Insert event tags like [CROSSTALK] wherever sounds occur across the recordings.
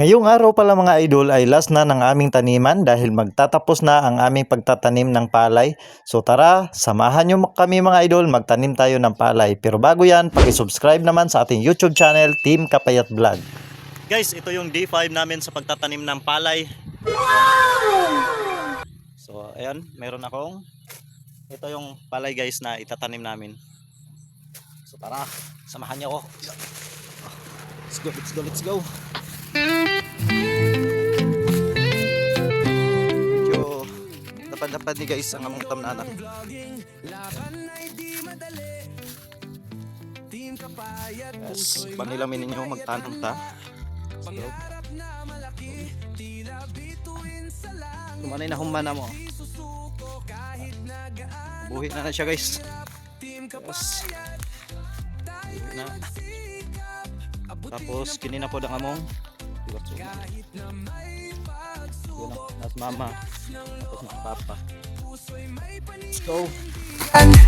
Ngayong araw pala mga idol ay last na ng aming taniman dahil magtatapos na ang aming pagtatanim ng palay. So tara, samahan nyo kami mga idol, magtanim tayo ng palay. Pero bago yan, paki-subscribe naman sa ating YouTube channel, Team Kapayat Vlog. Guys, ito yung D5 namin sa pagtatanim ng palay. So ayan, meron akong ito yung palay guys na itatanim namin. So tara, samahan niyo ako. Let's go, let's go, let's go. Medyo dapat-dapat ni guys ang among tam na anak. Yes, panilamin ninyo magtanong ta. Let's go. Kumanay na humana mo. Buhi na na siya guys. Yes. Na. Tapos kinina po ang among Diba, so, Yun na, at mama. Tapos na papa. Go.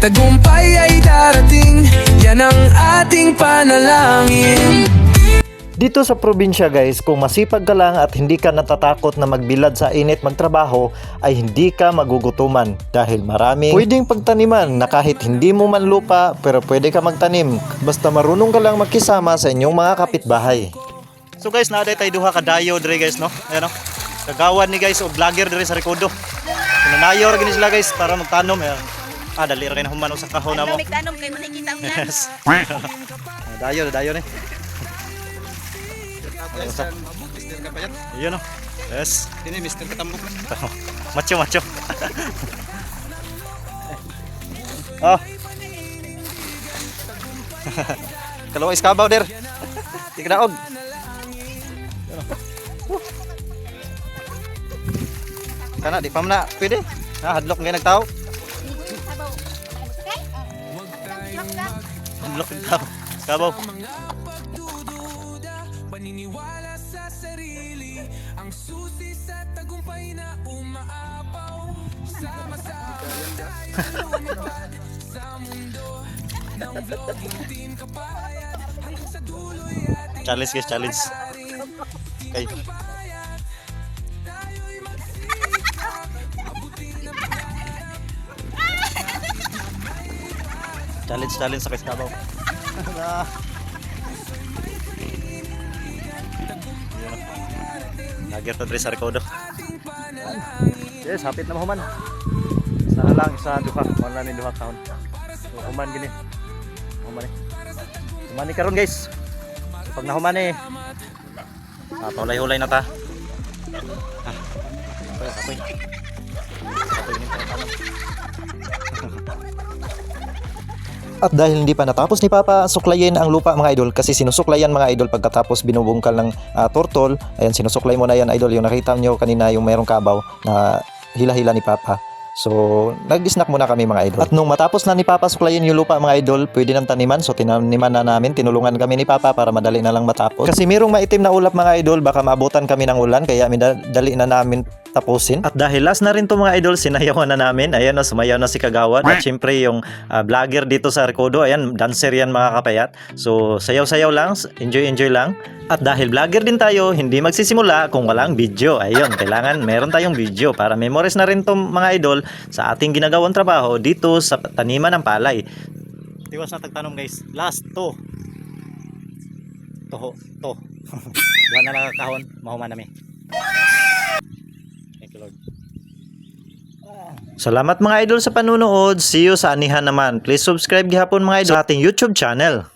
Tagumpay ay darating Yan ang ating panalangin Dito sa probinsya guys, kung masipag ka lang at hindi ka natatakot na magbilad sa init magtrabaho, ay hindi ka magugutuman dahil marami pwedeng pagtaniman na kahit hindi mo man lupa pero pwede ka magtanim basta marunong ka lang makisama sa inyong mga kapitbahay. So guys, naaday tayo duha ka dayo dire guys no. Ayan no. Kagawan ni guys o vlogger dire sa Recodo. Nanayor gini sila guys para magtanom ayan. Ah, dali ra kay na humano sa kahon na mo. Lamig tanom kay manikita mo. Yes. [LAUGHS] dayo, dayo ni. Mr. Kapayat. Yun oh. Yes. Ini Mr. Katambok. [LAUGHS] macho, macho. oh. [LAUGHS] Kalawang iskabaw der. Di kinaog. Kana di pa man na pwede. Ha, hadlok ngay nagtao. Hadlok nagtao. Iskabaw. Paniniwala [LAUGHS] sa sarili Ang susi sa tagumpay na umaapaw Sama-sama sa mundo Ng vlogging team kapayat Hanggang sa Challenge guys, challenge. Okay. Challenge, challenge sa Kiskabaw. Lager to dress sa rekodo. Yes, hapit na mahuman. Sana lang sa duha, wala ni duha kaon. Human gini. Human eh. Human ni karon guys. Pag nahuman eh. Ah, tulay-hulay na ta. Ah. Apoy, apoy. Apoy ni. At dahil hindi pa natapos ni Papa suklayin ang lupa mga idol kasi sinusuklayan mga idol pagkatapos binubungkal ng ah, turtle. Ayan sinusuklay mo na yan idol yung nakita nyo kanina yung merong kabaw na hila-hila ni Papa. So, nag-snack muna kami mga idol. At nung matapos na ni Papa suklayin yung lupa mga idol, pwede nang taniman. So, tinaniman na namin, tinulungan kami ni Papa para madali na lang matapos. Kasi merong maitim na ulap mga idol, baka maabutan kami ng ulan, kaya dali na namin tapusin. At dahil last na rin to mga idol, sinayawan na namin. Ayan na, sumayaw na si Kagawan. At syempre yung ah, vlogger dito sa Recodo, ayan, dancer yan mga kapayat. So, sayaw-sayaw lang, enjoy-enjoy lang. At dahil vlogger din tayo, hindi magsisimula kung walang video. Ayun, kailangan meron tayong video para memories na rin to mga idol sa ating ginagawang trabaho dito sa taniman ng palay. Tiwas na tagtanong guys. Last to. Toho, to. [LAUGHS] Duha na lang kahon, mahuman nami. Lord. Salamat mga idol sa panunood. See you sa anihan naman. Please subscribe gihapon mga idol sa ating YouTube channel.